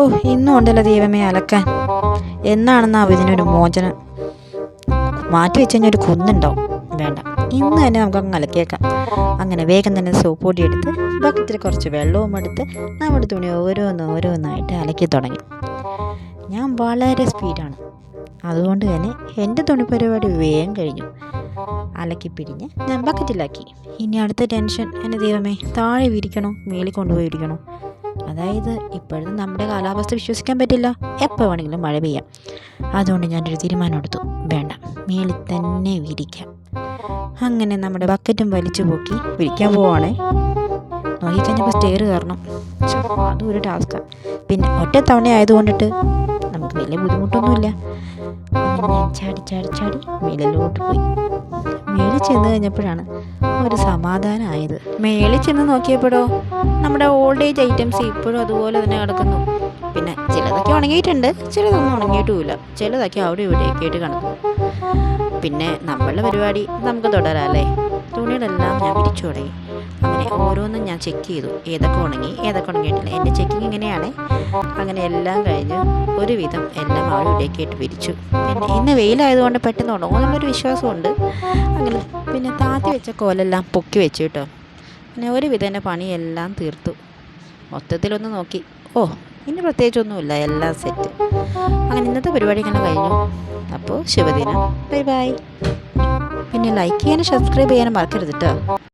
ഓ ഇന്നും ഉണ്ടല്ലോ ദൈവമേ അലക്കാൻ. എന്നാണെന്നാ ഇതിനൊരു മോചനം? മാറ്റി വെച്ച് കഴിഞ്ഞാൽ ഒരു കുന്നുണ്ടാവും വേണ്ട. ഇന്ന് തന്നെ നമുക്ക് അങ്ങ് അലക്കിയേക്കാം. അങ്ങനെ വേഗം തന്നെ സോപ്പ് പൊടി എടുത്ത് ബക്കറ്റിൽ കുറച്ച് വെള്ളവും എടുത്ത് നമ്മുടെ തുണി ഓരോന്ന് ഓരോന്നായിട്ട് അലക്കി തുടങ്ങി. ഞാൻ വളരെ സ്പീഡാണ്. അതുകൊണ്ട് തന്നെ എന്റെ തുണി പരിപാടി വേഗം കഴിഞ്ഞു. അലക്കി പിരിഞ്ഞ് ഞാൻ ബക്കറ്റിലാക്കി. ഇനി അടുത്ത ടെൻഷൻ എന്റെ ദൈവമേ താഴെ വിരിക്കണോ? മേളിൽ കൊണ്ടുപോയി വിരിക്കണോ അതായത് ഇപ്പോഴത്തെ നമ്മുടെ കാലാവസ്ഥ വിശ്വസിക്കാൻ പറ്റില്ല. എപ്പോൾ വേണമെങ്കിലും മഴ പെയ്യാം. അതുകൊണ്ട് ഞാനൊരു തീരുമാനം എടുത്തു. വേണ്ട. മേളിൽ തന്നെ വിരിക്കാം. അങ്ങനെ നമ്മുടെ ബക്കറ്റും വലിച്ചു പോക്കി വിരിക്കാൻ പോവാണേ. നോക്കിക്കഴിഞ്ഞപ്പോൾ സ്റ്റെയർ കയറണം. അതും ഒരു ടാസ്ക്കാണ് പിന്നെ ഒറ്റ തവണ ആയതുകൊണ്ടിട്ട് നമുക്ക് വലിയ ബുദ്ധിമുട്ടൊന്നുമില്ല. അങ്ങനെ ചാടി ചാടി ചാടി മേളിലോട്ട് പോയി. മേളിൽ ചെന്ന് കഴിഞ്ഞപ്പോഴാണ് ഒരു സമാധാനമായത് മേളിൽ ചെന്ന് നോക്കിയപ്പോഴോ നമ്മുടെ ഓൾഡ് ഏജ് ഐറ്റംസ് ഇപ്പോഴും അതുപോലെ തന്നെ കിടക്കുന്നു. പിന്നെ ചിലതൊക്കെ ഉണങ്ങിയിട്ടുണ്ട് ചിലതൊന്നും ഉണങ്ങിയിട്ടുമില്ല. ചിലതൊക്കെ അവിടെ ഇവിടെയൊക്കെ ആയിട്ട് കിടക്കും പിന്നെ നമ്മളുടെ പരിപാടി നമുക്ക് തുടരാം അല്ലേ? തുണികളെല്ലാം ഞാൻ വിരിച്ചു തുടങ്ങി. അങ്ങനെ ഓരോന്നും ഞാൻ ചെക്ക് ചെയ്തു. ഏതൊക്കെ ഉണങ്ങി ഏതൊക്കെ ഉണങ്ങിയിട്ടില്ല. എന്റെ ചെക്കിങ് ഇങ്ങനെയാണ്. അങ്ങനെ എല്ലാം കഴിഞ്ഞ് ഒരുവിധം എല്ലാം അവിടെ ഇവിടെയൊക്കെ ആയിട്ട് വിരിച്ചു. പിന്നെ ഇന്ന് വെയിലായതുകൊണ്ട് പെട്ടെന്ന് ഉണങ്ങുമെന്നുള്ളൊരു വിശ്വാസമുണ്ട്. അങ്ങനെ പിന്നെ താത്തി വെച്ച കോലെല്ലാം പൊക്കി വെച്ചു കേട്ടോ. പിന്നെ ഒരുവിധം എന്റെ പണിയെല്ലാം തീർത്തു. മൊത്തത്തിലൊന്ന് നോക്കി. ഓ ഇനി പ്രത്യേകിച്ചൊന്നുമില്ല. എല്ലാം സെറ്റ് അങ്ങനെ ഇന്നത്തെ പരിപാടി ഇങ്ങനെ കഴിഞ്ഞു. അപ്പോൾ ശുഭദിനം. Bye bye. പിന്നെ ലൈക്ക് ചെയ്യാനും സബ്സ്ക്രൈബ് ചെയ്യാനും മറക്കരുത് കേട്ടോ.